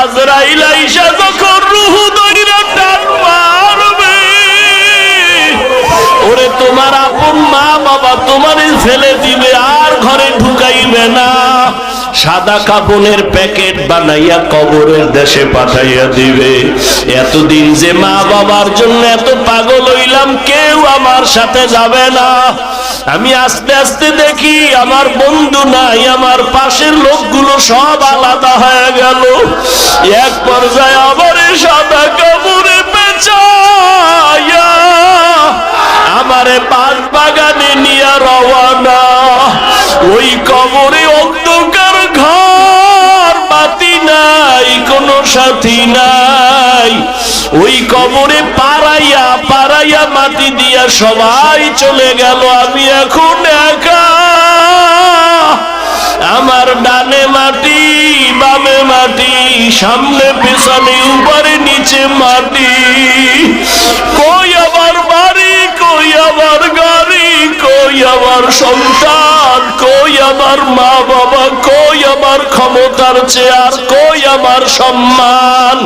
আজরাইল আইসা যখন রুহু দরিরা টান মারবে, ওরে তোমার আপন মা বাবা, তোমার ছেলে দিবে আর ঘরে ঢুকাইবে না সাদা কাপনের প্যাকেট বানাইয়া কবরের দেশে পাঠাইয়া দিবে। এতদিন যে মা বাবার জন্য এত পাগল হইলাম, কেউ আমার সাথে যাবে না। আমি আস্তে আস্তে দেখি আমার বন্ধু নাই, আমার পাশের লোকগুলো সব আলাদা হয়ে গেল। এক পর্যায়ে আবার সাদা কাপড়ে পেঁচাইয়া আমারে বাস বাগানে নিয়ে রওয়ানা ওই কবরে অন্ধকার সাথী নাই। ওই কবরে পাড়াইয়া পাড়াইয়া মাটি দিয়া সবাই চলে গেল, আমি এখন একা। আমার ডানে মাটি, বামে মাটি, সামনে পেছনে, উপরে নিচে মাটি। কই আমার বাড়ি, কই আমার গাড়ি কই আমার সন্তান? কই আমার মা বাবা? কই আমার ক্ষমতার চেয়ার? কই আমার সম্মান?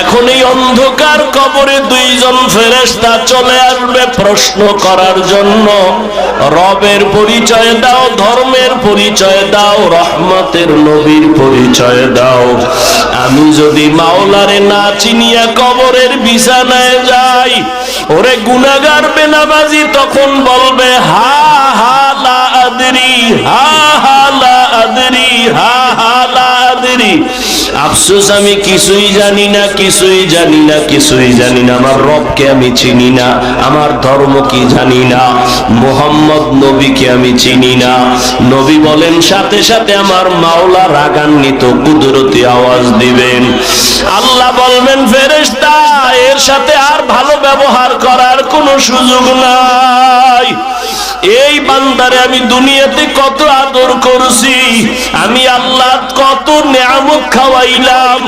এখন এই অন্ধকার কবরে দুইজন ফেরেশতা চলে আসবে প্রশ্ন করার জন্য। রবের পরিচয় দাও, ধর্মের পরিচয় দাও, রহমতের নবীর পরিচয় দাও। আমি যদি মাওলারে না চিনিয়া কবরের বিছানায় যাই ওরে গুনাগার বেনামাজি তখন বলবে, হা হা, লা আদরি, হা হা, লা আদরি, হা হা, লা আদরি। আফসোস, আমি কিছুই জানি না, কিছুই জানি না, কিছুই জানি না, আমার রবকে আমি চিনি না, আমার ধর্ম কি জানি না, মোহাম্মদ নবীকে আমি চিনি না। নবী বলেন, সাথে সাথে আমার মাওলা রাগান্বিত, কুদরতি আওয়াজ দিবেন। আল্লাহ বলবেন, ফেরেশতা এর সাথে আর ভালো ব্যবহার করার কোনো সুযোগ নাই। এই বান্দারে আমি দুনিয়াতে কত আদর করছি, আমি আল্লাহ কত নিয়ামত খাওয়াইলাম,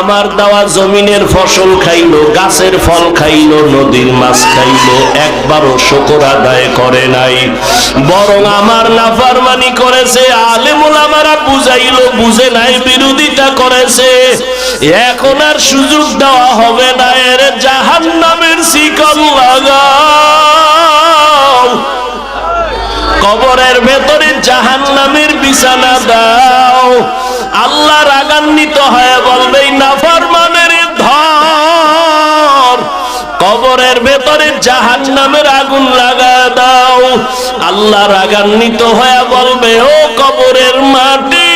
আমার দেওয়া জমিনের ফসল খাইলো, গাছের ফল খাইলো, নদীর মাছ খাইলো, একবারও শকর আদায় করে নাই। বরং আমার নাফারমানি করেছে, আলেমুল আমারা বুঝাইলো, বুঝে নাই, বিরোধিতা করেছে। এখন আর সুযোগ দেওয়া হবে না, এর নামের লাগাও। কবরের ভেতরে জাহান নামের বিছানা দাও। আল্লাহ রাগান্বিত হয়ে বলবে নাফরমানের ধর। কবরের ভেতরে জাহান নামের আগুন লাগা দাও। আল্লাহ রাগান্বিত হয়ে বলবে, ও কবরের মাটি,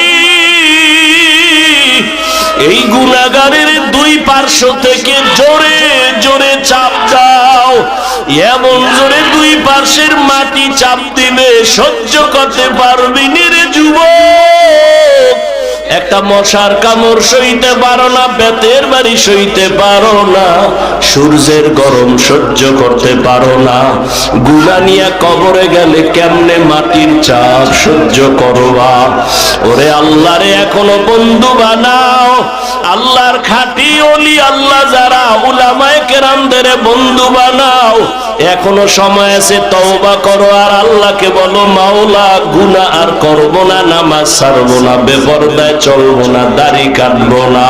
এই গুণাগারের দুই পার্শ্ব থেকে জোরে এমন জোরে দুই পার্শ্বের মাটি চাপ দিবে সহ্য করতে পারবি একটা মশার সইতে পারো না, বেতের বাড়ি সইতে পারো না, সূর্যের গরম সহ্য করতে পারো না। গুলা নিয়ে কবরে গেলে কেমনে মাটির চাপ সহ্য করবা? ওরে আল্লাহরে এখনও বন্ধু বানাও, আল্লাহর খাটি অলি আল্লাহ কেরামদের বন্ধু বানাও। এখনও সময় আছে, তওবা করো। আর আল্লাহকে বলো, মাওলা, গুনাহ আর করব না, নামাজ ছাড়বো না, বেপরদায় চলবো না, দাড়ি কাটবো না।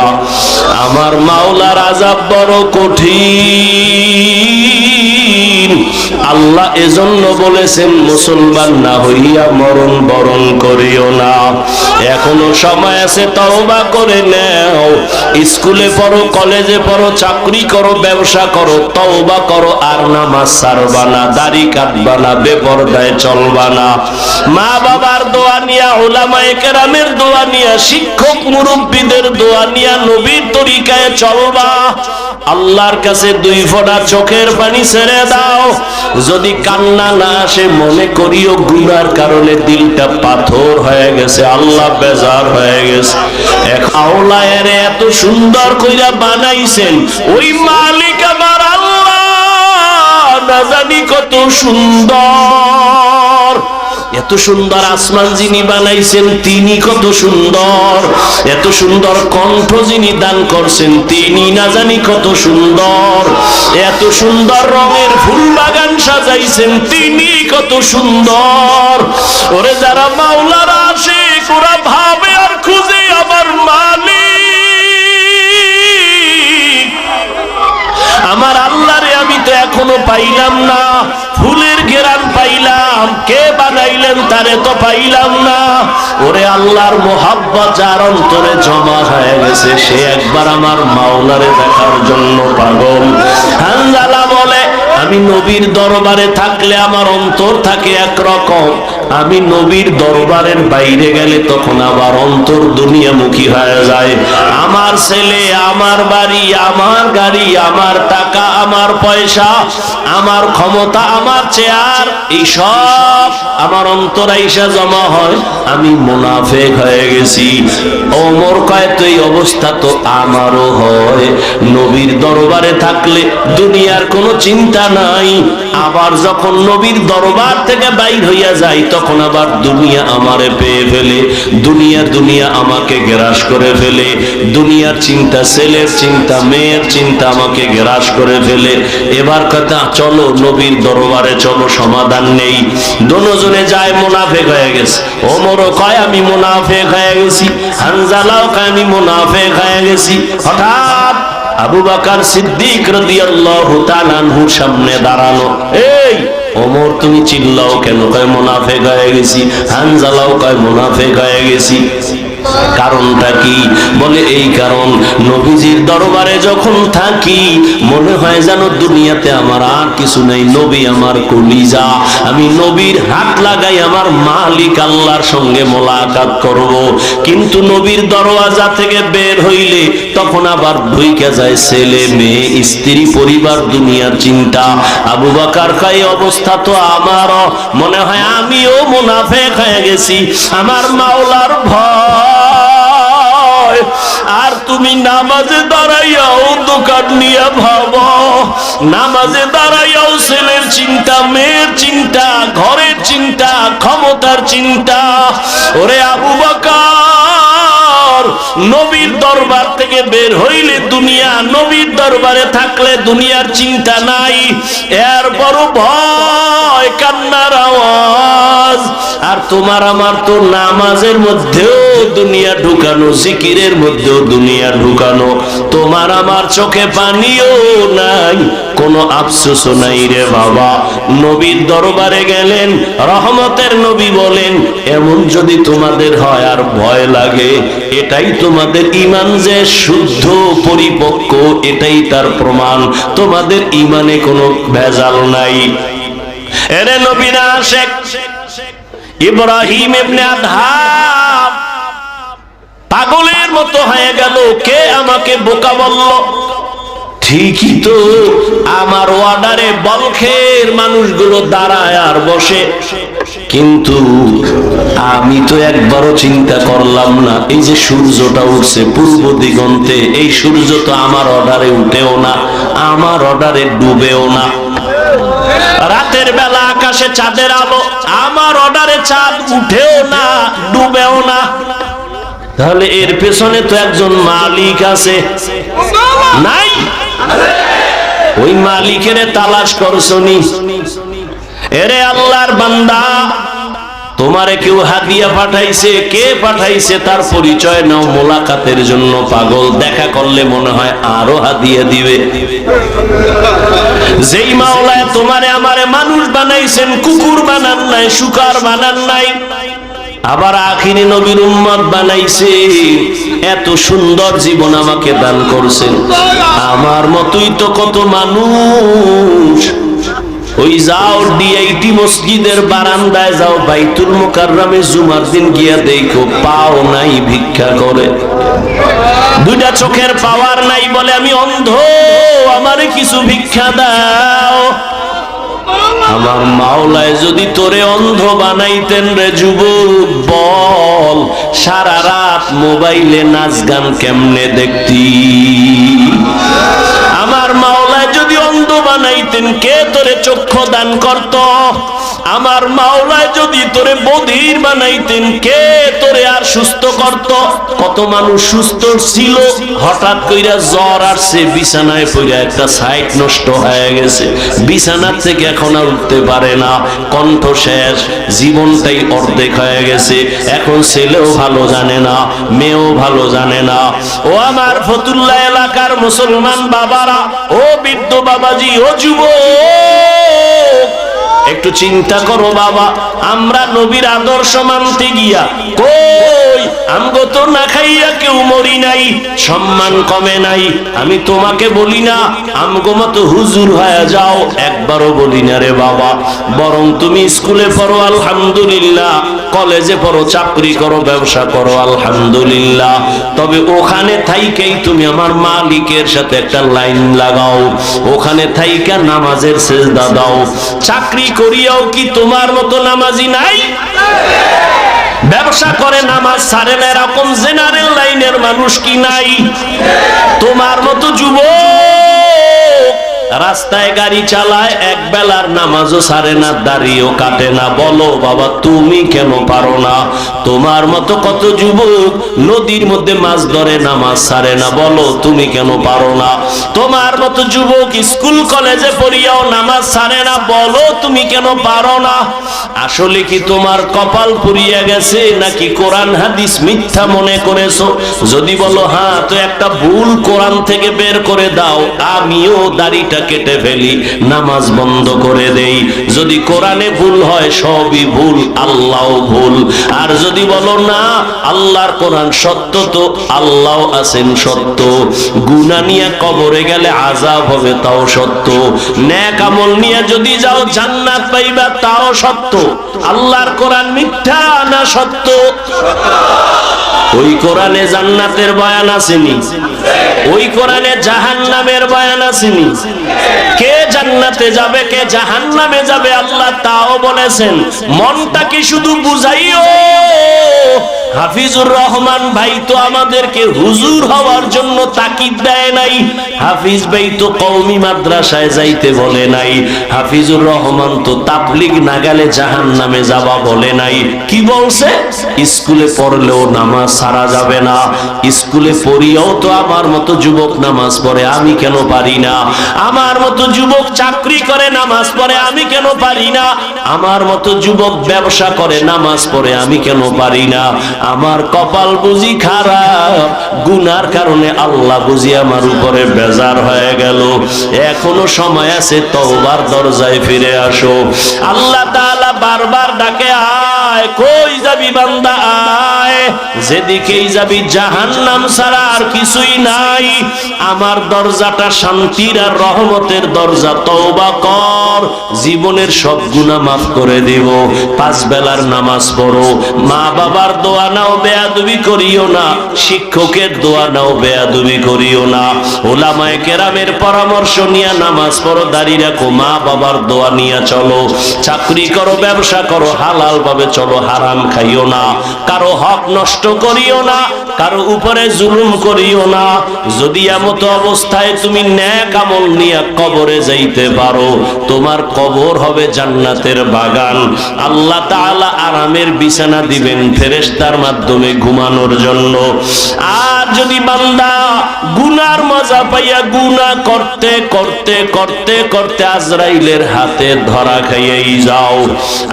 আমার মাওলার আজাব বড় কঠিন। আল্লাহ এজন্য বলেছেন, মুসলমান না হইয়া মরণ বরণ করিও না। এখনও সময় আছে, তওবা করে নাও। স্কুলে পড়ো, কলেজে পড়ো, চাকরি করো, ব্যবসা করো, তওবা করো, আর নামাজ ছাড়বা না, দাড়ি কাটবা না, বেপরদায় চলবা না। মা বাবার দোয়া নিয়া, ওলামায়ে কেরামের দোয়া নিয়া শিক্ষক মুরব্বীদের দোয়া নিয়া, নবীর তরিকায় চলবা। আল্লাহর কাছে দুই ফোঁটা চোখের পানি ছেড়ে দাও। যদি কান্না না আসে, মনে করিও গুনার কারণে দিলটা পাথর হয়ে গেছে, আল্লাহ বেজার হয়ে গেছে। এক আওলায়ের এত সুন্দর কইরা বানাইছেন, ওই মালিক আমার আল্লাহ, না জানি কত সুন্দর। এত সুন্দর আসমান যিনি বানাইছেন, তিনি কত সুন্দর। এত সুন্দর কণ্ঠ যিনি দান করছেন, তিনি না জানি কত সুন্দর। এত সুন্দর রঙের ফুল বাগান সাজাইছেন, তিনি কত সুন্দর। ওরে যারা মাওলার আসে, ওরা ভাবে আর খুঁজে আমার মালি আমার আল্লাহরে আমি তো এখনও পাইলাম না, ফুলের ঘেরা পাইলাম, কে বানাইলেন তারে তো পাইলাম না। ওরে আল্লাহর মোহাব্বত যার অন্তরে জমা হয়ে গেছে, সে একবার আমার মাওলারে দেখার জন্য পাগল। হানজালা বলে, আমি নবীর দরবারে থাকলে আমার অন্তর থাকে একরকম। আমি নবীর দরবারের বাইরে গেলে তখন আবার অন্তর দুনিয়ামুখী হয়ে যায়। আমার ছেলে, আমার বাড়ি, আমার গাড়ি, আমার টাকা, আমার পয়সা, আমার ক্ষমতা, আমার চেয়ার, এই সব আমার অন্তর আইসা জমা হয়। আমি মুনাফেক হয়ে গেছি। ওমর কয় তো এই অবস্থা তো আমারও হয়। নবীর দরবারে থাকলে দুনিয়ার কোনো চিন্তা নাই। আবার যখন নবীর দরবার থেকে বাইর হইয়া যাই তখন আবার দুনিয়া আমারে পেয়ে ফেলে দুনিয়া দুনিয়া আমাকে গ্রাস করে ফেলে, দুনিয়ার চিন্তা ছেলের চিন্তা, মেয়ের চিন্তা আমাকে গ্রাস করে ফেলে। এবার কথা, চলো নবীর দরবারে চলো, সমাধান নেই। দোনোজনে যায় মোনাফেক হয়ে গেছে। ওমরও কয়, আমি মোনাফেক হয়ে গেছি। হানজালাও কয়, আমি মোনাফেক হয়ে গেছি। হঠাৎ আবু বাকার সিদ্দিক রাদিয়াল্লাহু তাআলা আনহুর সামনে দাঁড়ানো এই ওমর, তুমি চিল্লাও কেন? কয়, মুনাফিক হয়ে গেছি। হানজালাও কয়, মুনাফিক হয়ে গেছি। কারণটা কি? বলে, এই কারণ নবীজির দরবারে যখন থাকি, মনে হয় যেন দুনিয়াতে আমার আর কিছু নেই। নবী আমার কলিজা। আমি নবীর হাত লাগাই আমার মালিক আল্লাহর সঙ্গে মোলাকাত করব। কিন্তু নবীর দরওয়াজা থেকে বের হইলে তখন আবার ঢুইকে যায় ছেলে মেয়ে, স্ত্রী, পরিবার, দুনিয়ার চিন্তা। আবু বাকার খাই অবস্থা তো আমারও। মনে হয় আমিও মুনাফেক হয়ে গেছি। আমার মাওলার ভয়। আর তুমি নামাজে দাঁড়াইয়াও দোকান নিয়ে ভাব। নামাজে দাঁড়াইয়াও ছেলের চিন্তা, মেয়ের চিন্তা, ঘরের চিন্তা, ক্ষমতার চিন্তা। ওরে আবু বাকার নবীর দরবার থেকে বের হইলে দুনিয়া, নবীর দরবারে থাকলে দুনিয়ার চিন্তা নাই। এর বড় ভয়, কান্নার আওয়াজ। আর তোমার আমার তো নামাজের মধ্যেও দুনিয়া ঢুকানো, জিকিরের মধ্যেও দুনিয়া ঢুকানো। তোমার আমার চোখে পানিও নাই, কোনো আফসোস নাই রে বাবা। নবীর দরবারে গেলেন, রহমতের নবী বলেন, এমন যদি তোমাদের হয় আর ভয় লাগে, এটাই তোমাদের ইমান যে শুদ্ধ, পরিপক্ক, এটাই তার প্রমাণ। তোমাদের ইমানে কোনো ভেজাল নাই। এরে নবীনা শেখ। ইব্রাহিম এমনি আধাম পাগলের মতো হয়ে গেল, কে আমাকে বোকা বলল? ঠিকই তো, আমার ওয়ার্ডারে বলখের মানুষগুলো দাঁড়ায় আর বসে। কিন্তু আমি তো একবারও চিন্তা করলাম না, এই যে সূর্যটা উঠছে পূর্ব দিগন্তে, এই সূর্য তো আমার অর্ডারে উঠেও না, আমার অর্ডারে ডুবেও না। রাতের বেলা আকাশে চাঁদের আলো, আমার অর্ডারে চাঁদ উঠেও না, ডুবেও না। তাহলে এর পেছনে তো একজন মালিক আছে। নাই। ওই মালিকের তালাশ করছনি এরে আল্লাহর বান্দা, তোমারে কেউ হাদিয়া পাঠাইছে, কে পাঠাইছে তার পরিচয় নাও, মোলাকাতের জন্য পাগল। দেখা করলে মনে হয় আরও হাদিয়া দিবে। যেই মাওলায় তোমারে আমারে মানুষ বানাইছেন, কুকুর বানান নাই, শুকার বানান নাই। আবার আখিরি নবীর উম্মত বানাইছে। এত সুন্দর জীবন আমাকে দান করছেন। আমার মতোই তো কত মানুষ। ওই যাও ডিআইটি মসজিদের বারান্দায় যাও, বাইতুল মোকাররমে জুমার দিন গিয়া দেখো, পাও নাই ভিক্ষা করে। দুইটা চোখের পাওয়ার নাই বলে আমি অন্ধ, আমারে কিছু ভিক্ষা দাও। আমার মাওলায় যদি তোরে অন্ধ বানাইতেন রে যুবক, বল, সারা রাত মোবাইলে নাচ গান কেমনে দেখতি? আমার অন্ধ বানাইতেন কে তোরে চক্ষু দান করত? আমার মাওলায় যদি তোরে বধির বানাইতেন, কে তোরে আর সুস্থ করত? কত মানুষ সুস্থ ছিল, হঠাৎ কইরা জ্বর আসছে, বিছানায় পড়ে একটা সাইট নষ্ট হয়ে গেছে। বিছানার থেকে এখন আর উঠতে পারে না, কণ্ঠ শেষ, জীবনটাই অর্ধেক হয়ে গেছে। এখন ছেলেও ভালো জানে না, মেয়েও ভালো জানে না। ও আমার ফতুল্লা এলাকার মুসলমান বাবারা, ও বৃদ্ধ বাবাজি, ও যুবক একটু চিন্তা করো বাবা, আমরা নবীর আদর্শ মানতে গিয়া কই? আমগো তো না খাইয়া কেউ মরি নাই, সম্মান কমে নাই। আমি তোমাকে বলি না, আমগো মতো হুজুর হয়ে যাও, একবারও বলি না রে বাবা। বরং তুমি স্কুলে পড়ো, আলহামদুলিল্লাহ। কলেজে পড়ো, চাকরি করো, ব্যবসা করো, আলহামদুলিল্লাহ। তবে ওখানে থাইকেই তুমি আমার মালিকের সাথে একটা লাইন লাগাও। ওখানে থাইকা নামাজের সেজদা দাও। চাকরি করিয়াও কি তোমার মতো নামাজি নাই? ব্যবসা করে নামাজ সারে না, এরকম জেনারেল লাইনের মানুষ কি নাই? তোমার মতো যুবক রাস্তায় গাড়ি চালায়, এক বেলার নামাজও সারে না, দাড়িও কাটে না। বলো, বাবা, তুমি কেন পারো না? তোমার মতো কত যুবক নদীর মধ্যে মাছ ধরে, নামাজ সারে না। বলো, তুমি কেন পারো না? তোমার মতো যুবক স্কুল, কলেজে পড়িয়াও নামাজ সারে না। বলো, তুমি কেন পারো না? আসলে কি তোমার কপাল পুড়িয়া গেছে, নাকি কোরআন, হাদিস মিথ্যা মনে করেছ? যদি বলো হ্যাঁ তো একটা ভুল কোরআন থেকে বের করে দাও, আমিও দাড়িটা কেটে ফেলি, নামাজ বন্ধ করে দেই। যদি কোরআনে ভুল হয়, সবই ভুল আল্লাহ ভুল। আর যদি বলো না, আল্লাহর কোরআন সত্য তো আল্লাহ আছেন সত্য। গুনা নিয়ে কবরে গেলে আজাব হবে, তাও সত্য। ন্যাক আমল নিয়ে যদি যাও, জান্নাত পাইবা, তাও সত্য। আল্লাহর কোরআন মিথ্যা না সত্য? ওই কোরআনে জান্নাতের বয়ান আসেনি। ওই কোরআনে জাহান নামের বয়ান আসেনি। কে জান্নাতে যাবে, কে জাহান নামে যাবে আল্লাহ তাও বলেছেন মনটা কি শুধু বুঝাইও। হাফিজুর রহমান ভাই তো আমাদেরকে হুজুর হওয়ার জন্য তাকিদ দেয় নাই। হাফিজ ভাই তো কওমি মাদ্রাসায় যাইতে বলে নাই। হাফিজুর রহমান তো তাবলিগ না গেলে জাহান নামে যাবা বলে নাই। কি বলছে? স্কুলে পড়লেও নামাজ সারা যাবে না। স্কুলে পড়িয়াও তো আমার মতো যুবক নামাজ পড়ে, আমি কেন পারি না? আমার মতো যুবক চাকরি করে, নামাজ পড়ে, আমি কেন পারি না? আমার মতো যুবক ব্যবসা করে, নামাজ পড়ে, আমি কেন পারি না? আমার কপাল বুঝি খারাপ, গুনার কারণে আল্লাহ বুঝি আমার উপরে বেজার হয়ে গেল। এখনও সময় আছে, তওবার দরজায় ফিরে আসো। আল্লাহ তাআলা বারবার ডাকে, আয়, কই যাবি বান্দা, আয়। যেদিকেই যাবি জাহান্নাম ছাড়া আর কিছুই নাই। আমার দরজাটা শান্তির আর রহমতের দরজা। তওবা কর, জীবনের সব গুনাহ মাফ করে দেব। পাঁচ বেলার নামাজ পড়ো। মা বাবার দোয়া নাও, বেয়াদবি করিও না। শিক্ষকের দোয়া নাও, বেয়াদবি করিও না। ওলামায়ে কেরামের পরামর্শ নিয়ে নামাজ পড়ো দাঁড়িয়ে রাখো, মা বাবার দোয়া নিয়ে চলো। চাকরি করো, ব্যবসা করো হালাল ভাবে চলো, হারাম খাইও না। কারও হক নষ্ট করিও না, কারও উপরে জুলুম করিও না। যদি এমত অবস্থায় তুমি ন্যাক আমল নিয়ে কবরে যাইতে পারো, তোমার কবর হবে জান্নাতের বাগান। আল্লাহ তাআলা আরামের বিছানা দিবেন ফেরেশতার মাধ্যমে ঘুমানোর জন্য। আর যদি বান্দা গুনার মজা পাইয়া গুনাহ করতে করতে করতে করতে আজরাইলের হাতে ধরা খাইয়াই যাও।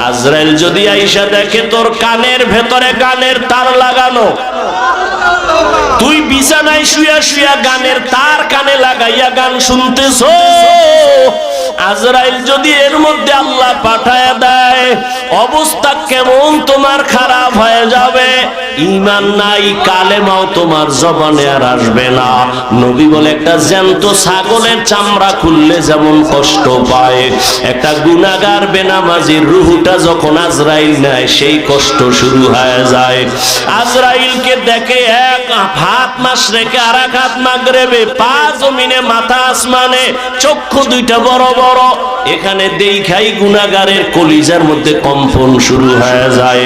আজরাইল যদি আইসা দেখে তোর কানের ভেতরে গানের তার লাগানো। তুই বিছানায় শুয়া শুয়া গানের তার কানে লাগাইয়া গান শুনতেছ। আজরাইল যদি এর মধ্যে আল্লাহ পাঠায় দেয়, অবস্থা কেমন তোমার খারাপ হয়ে যাবে? ইমান নাই, কালেমাও তোমার জবানে আর আসবে না। নবী বলে, একটা জ্যান্ত ছাগলের চামড়া খুললে যেমন কষ্ট পায়। একটা গুনাগার বেনামাজির রুহুটা যখন আজরাইল নেয়, সেই কষ্ট শুরু হয়ে যায়। আজরাইলকে দেখে এক হাত মাস রেখে আর এক হাত মাগরেবে, পা জমিনে, মাথা আসমানে, চক্ষু দুইটা বড় বড় এখানে দেখাই গুনাগারের কলিজার মধ্যে কম্পন শুরু হয়ে যায়।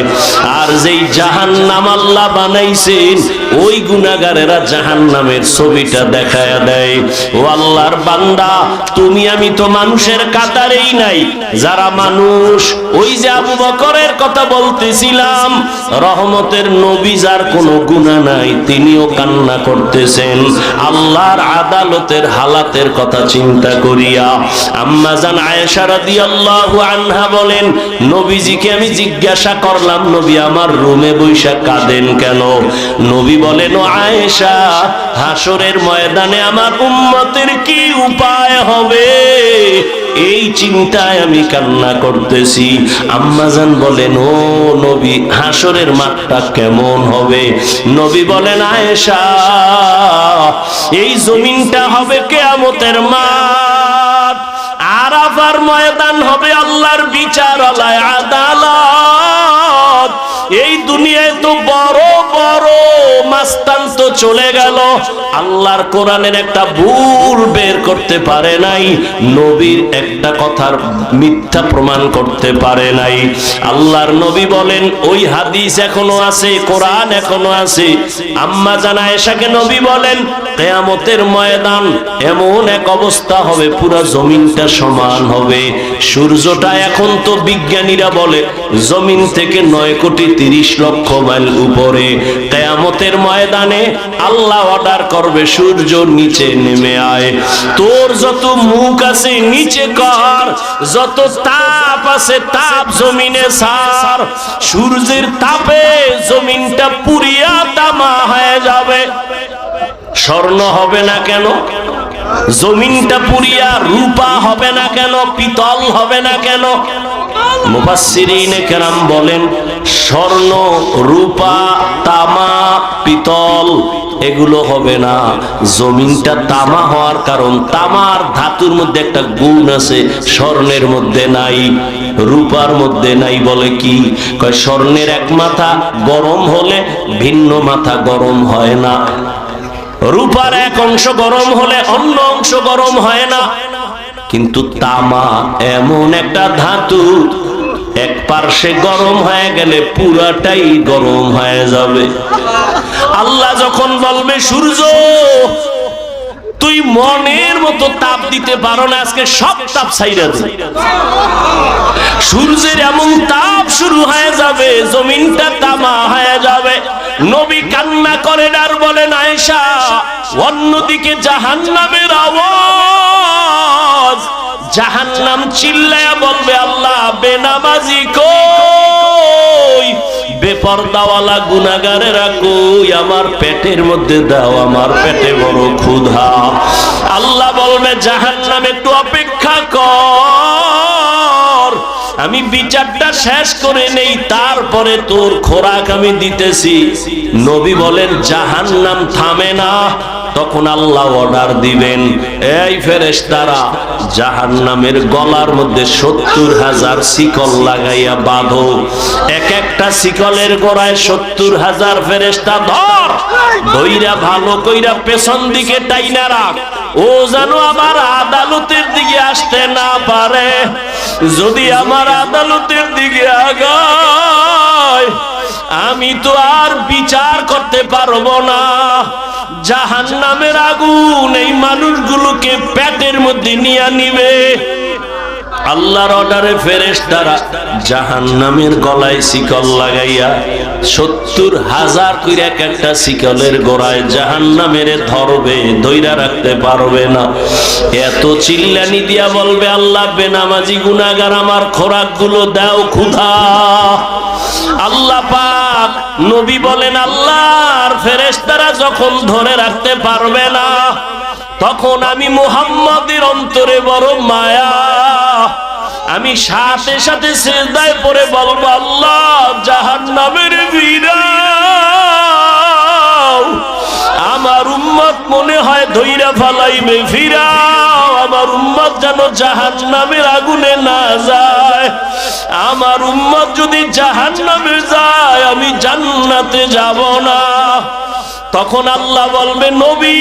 আর যেই জাহান নাম আল্লাহ বানাইছেন, ওই গুনাগারেরা জাহান নামের ছবিটা দেখায় দেয়। ও আল্লাহর বান্দা, তুমি, আমি তো মানুষের কাতারেই নাই। যারা মানুষ, ওই যে আবু বকরের কথা বলতেছিলাম, রহমতের নবী যার কোনো গুণা নাই, তিনিও কান্না করতেছেন। আল্লাহর আদালতের হালাতের কথা চিন্তা করিয়া আম্মাজান আয়েশা রাদিয়াল্লাহু আনহা বলেন, নবীজিকে আমি জিজ্ঞাসা করলাম, নবী, আমার রুমে বৈশা কাঁদেন কেন? নবী বলেন আয়েশা হাসরের ময়দানে আমার উম্মতের কি উপায় হবে? এই চিন্তায় আমি কান্না করতেছি। আম্মাজান বলেন, ও নবী হাসরের মাঠটা কেমন হবে? নবী বলেন, আয়েশা, এই জমিনটা হবে কেয়ামতের মাঠ। আরাফার ময়দান হবে আল্লাহর বিচার আদালত চলে গেল। আল্লাহর কোরআনের একটা ভুল বের করতে পারে নাই, নবীর একটা কথার মিথ্যা প্রমাণ করতে পারে নাই। আল্লাহর নবী বলেন, ওই হাদিস এখনও আছে, কোরআন এখনও আছে। আম্মা জানা এসাকে নবী বলেন, কেয়ামতের ময়দান এমন এক অবস্থা হবে, পুরো জমিনটা সমান হবে। সূর্যটা এখন তো বিজ্ঞানীরা বলে, জমিন থেকে নয় কোটি তিরিশ লক্ষ মাইল উপরে। কেয়ামতের ময়দানে আল্লাহ অর্ডার করবে, সূর্য নিচে নেমে আয়। তোর যত মুখ আছে নিচে কর, যত তাপ আছে তাপ জমিনে সার। সূর্যের তাপে জমিনটা পুরিয়া তামা হয়ে যাবে। স্বর্ণ হবে না কেন? জমিনটা পুরিয়া রূপা হবে না কেন? পিতল হবে না কেন? মুফাসসিরিনে কেরাম বলেন স্বর্ণ, রূপা, তামা, পিতল, এগুলো হবে না। জমিনটা তামা হওয়ার কারণ, তামার ধাতুর মধ্যে একটা গুণ আছে, স্বর্ণের মধ্যে নাই, রূপার মধ্যে নাই বলে কি? স্বর্ণের এক মাথা গরম হলে ভিন্ন মাথা গরম হয় না। রূপার এক অংশ গরম হলে অন্য অংশ গরম হয় না। কিন্তু তামা এমন একটা ধাতু পার্শ্বে গরম হয়ে গেলে পুরাটাই গরম হয়ে যাবে। আল্লাহ যখন বলবে, সূর্য, তুই মনের মতো তাপ দিতে পারো না, আজকে সব তাপ ছাইরা দে। সূর্যের এমন তাপ শুরু হয়ে যাবে, জমিনটা তামা হয়ে যাবে। নবী কান্না করেন আর বলেন, আয়েশা, অন্যদিকে জাহান্নামের আওয়াজ জাহান্নাম চিল্লায়া বলবে, আল্লাহ, বেনামাজি কই? বেপরদাওয়ালা গুনাগারেরা কই? আমার পেটের মধ্যে দাও, আমার পেটে বড় ক্ষুধা। আল্লাহ বলবে, জাহান্নাম, একটু অপেক্ষা কর। আমি বিচারটা শেষ করে নেই, তারপরে তোর খোরাক আমি দিতেছি। নবী বলেন জাহান নাম থামে না। তখন আল্লাহ অর্ডার দিবেন। এই ফেরেশতারা জাহান্নামের গলার মধ্যে সত্তর হাজার শিকল লাগাইয়া বাঁধো। এক একটা শিকলের গোড়ায় সত্তর হাজার ফেরেশতা ধর। ধইরা ভালো কইরা পেছন দিকে টাইনা রাখ। ও জানো আমার আদালতের দিকে আসতে না পারে। যদি আমার আদালতের দিকে আগায় আমি তো আর বিচার করতে পারব না। জাহান নামের আগুন এই মানুষগুলোকে পেটের মধ্যে নিয়ে নিবে। আল্লাহর অর্ডারে ফেরেস দ্বারা জাহান নামের গলায় শিকল লাগাইয়া সত্তর হাজার কইরা এক একটা শিকলের গোড়ায় জাহান নামের ধরবে, দইরা রাখতে পারবে না। এত চিল্লানি দিয়া বলবে, আল্লাহ, বেনামাজি গুনাগার আমার খোরাকগুলো দাও ক্ষুধা। আল্লাহ পাক নবী বলেন, আল্লাহর ফেরেশতারা যখন ধরে রাখতে পারবে না, তখন আমি মুহাম্মাদের অন্তরে বড় মায়া আমি সাথে সাথে সেজদায় পড়ে বলব, আল্লাহ, জাহান্নামের ফিরাও আমার উম্মত মনে হয় ধৈরা ফালাইবে ফিরাও আমার উম্মত যেন জাহান্নামের আগুনে না যায়। আমার উম্মত যদি জাহাজ জাহান্নামে যায়, আমি জান্নাতে যাব না। তখন আল্লাহ বলবে, নবী,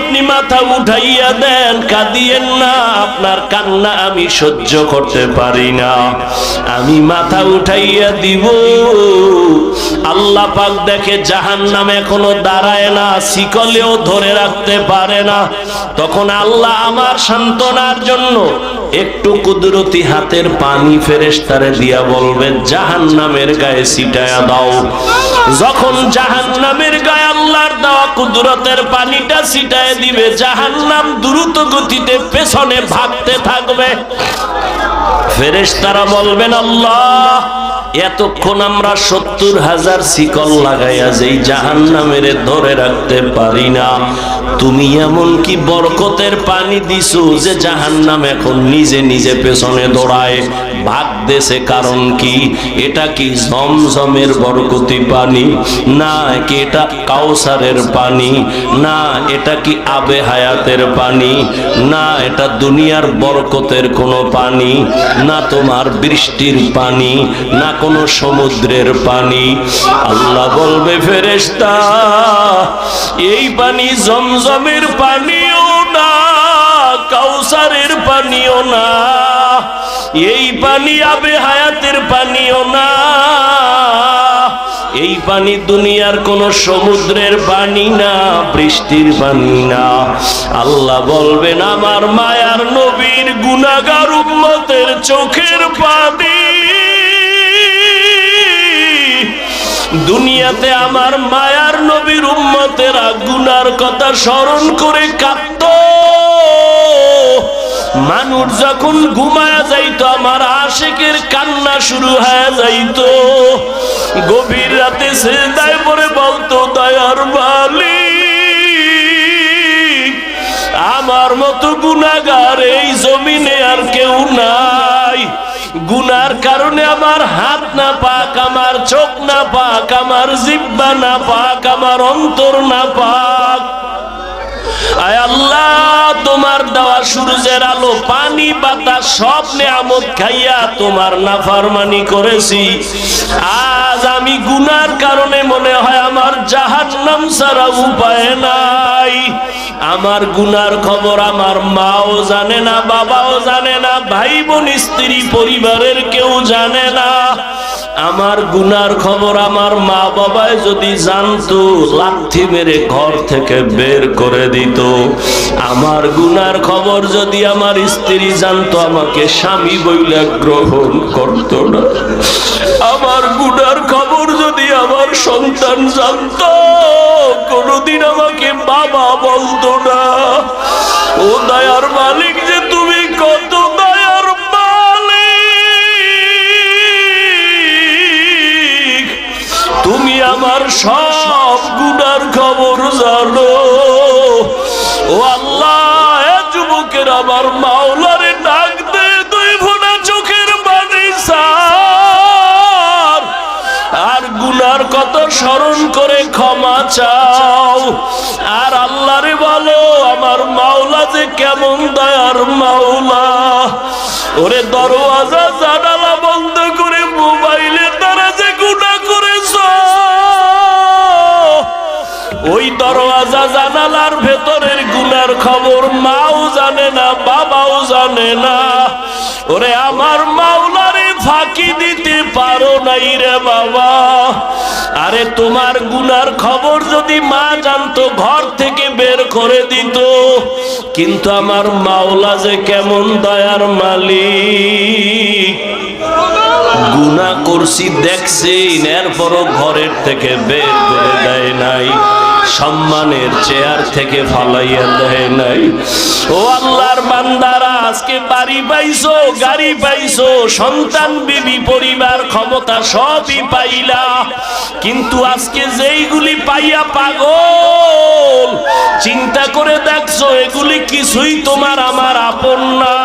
আপনি মাথা উঠাইয়া দেন, কাঁদিয়েন না, আপনার কান্না আমি সহ্য করতে পারি না। আমি মাথা উঠাইয়া দিব। আল্লাহ পাক দেখে জাহান নামে এখনও দাঁড়ায় না, শিকলেও ধরে রাখতে পারে না। তখন আল্লাহ আমার সান্ত্বনার জন্য একটু কুদরতি হাতের পানি ফেরেশতারে দিয়া বলবে জাহান্নামের গায়ে ছিটায়া দাও। যখন জাহান্নামের গায়ে আল্লাহর দেওয়া কুদরতের পানিটা ছিটায় দিবে। জাহান্নাম দ্রুত গতিতে পেছনে ভাগতে থাকবে। ফেরেশতারা বলবেন আল্লাহ এতক্ষণ আমরা সত্তর হাজার শিকল লাগাইয়া যেই জাহান নামের ধরে রাখতে পারি না। তুমি এমন কি বরকতের পানি দিছো যে জাহান নাম এখন নিজে নিজে পেছনে দৌড়ায়? ভাগ দেশে কারণ কি? এটা কি জমজমের বরকতি পানি? না, কি এটা কাউসারের পানি? না, এটা কি আবে হায়াতের পানি? না, এটা দুনিয়ার বরকতের কোনো পানি? না, তোমার বৃষ্টির পানি? না কোনো সমুদ্রের পানি। আল্লাহ বলবে, ফেরেশতা, এই পানি জমজমের পানিও না, কাউসারের পানিও না। এই পানি আবে হায়াতের পানিও না। এই পানি দুনিয়ার কোন সমুদ্রের পানি না, বৃষ্টির পানি না। আল্লাহ বলবেন, আমার মায়ার নবীর গুনাগার উম্মতের চোখের পানি দুনিয়াতে আমার মায়ার নবীর উম্মতেরা গুনার কথা স্মরণ করে কাঁদত। মানুষ যখন ঘুমায়া যাইতো, আমার আশেকের কান্না শুরু হয়ে যাইতো। গভীর রাতে সেদায় পরে বলতো, দয়ার মালিক, আমার মতো গুনাগার এই জমিনে আর কেউ নাই। গুনার কারণে আমার হাত না পাক, আমার চোখ না পাক, আমার জিব্বা না পাক, আমার অন্তর না পাক। আয় আল্লাহ, তোমার দেওয়া সূর্যের আলো, পানি, বাতাস, সব নিয়ামত খাইয়া তোমার নাফারমানি করেছি। আজ আমি গুনার কারণে মনে হয় আমার জাহান্নাম ছাড়া উপায় নাই। আমার গুনার খবর আমার মাও জানে না, বাবাও জানে না ভাই বোন স্ত্রী, পরিবারের কেউ জানে না। আমার গুনার খবর আমার মা বাবায় যদি জানতো, লাথি মেরে ঘর থেকে বের করে দিত। আমার গুনার খবর যদি আমার স্ত্রী জানতো, আমাকে স্বামী বইলে গ্রহণ করত না। আমার গুনার খবর যদি আমার সন্তান জানতো কোনদিন আমাকে বাবা বলতো না। ও দয়ার মালিক যে তুমি কত দয়ার মালিক। তুমি আমার সব গুনার খবর জানো। ও আল্লাহ যুবকের আমার মাওলারে ডাক দে, দুই ফোনা চোখের আর গুনার কত স্মরণ করে ক্ষমা চাও আর আল্লাহরে বলো আমার মাওলা যে কেমন দয়ার মাওলা। ওরে দরওয়াজা, জানালা বন্ধ করে মোবাইলে তারা যে গুণা করেছ। ওই দরওয়াজা, জানালার ভেতরের গুনার খবর মাও জানে না, বাবাও জানে না। ওরে আমার মাওলারে ফাঁকি দিতে পারো নাই রে বাবা। আরে তোমার গুনার খবর যদি মা জানতো, ঘর থেকে বের করে দিত। কিন্তু আমার মাওলা যে কেমন দয়ার মালিক। গুনা করছি দেখছি, এরপরও ঘরের থেকে বের করে দেয় নাই। সম্মানের চেয়ার থেকে ফালাইয়া দেয় নাই। ও আল্লাহর বান্দারা আজকে বাড়ি পাইছো, গাড়ি পাইছো, সন্তান, বিবি, পরিবার, ক্ষমতা সবই পাইলা। কিন্তু আজকে যেইগুলি পাইয়া পাগল, চিন্তা করে দেখছ, এগুলি কিছুই তোমার আমার আপন না।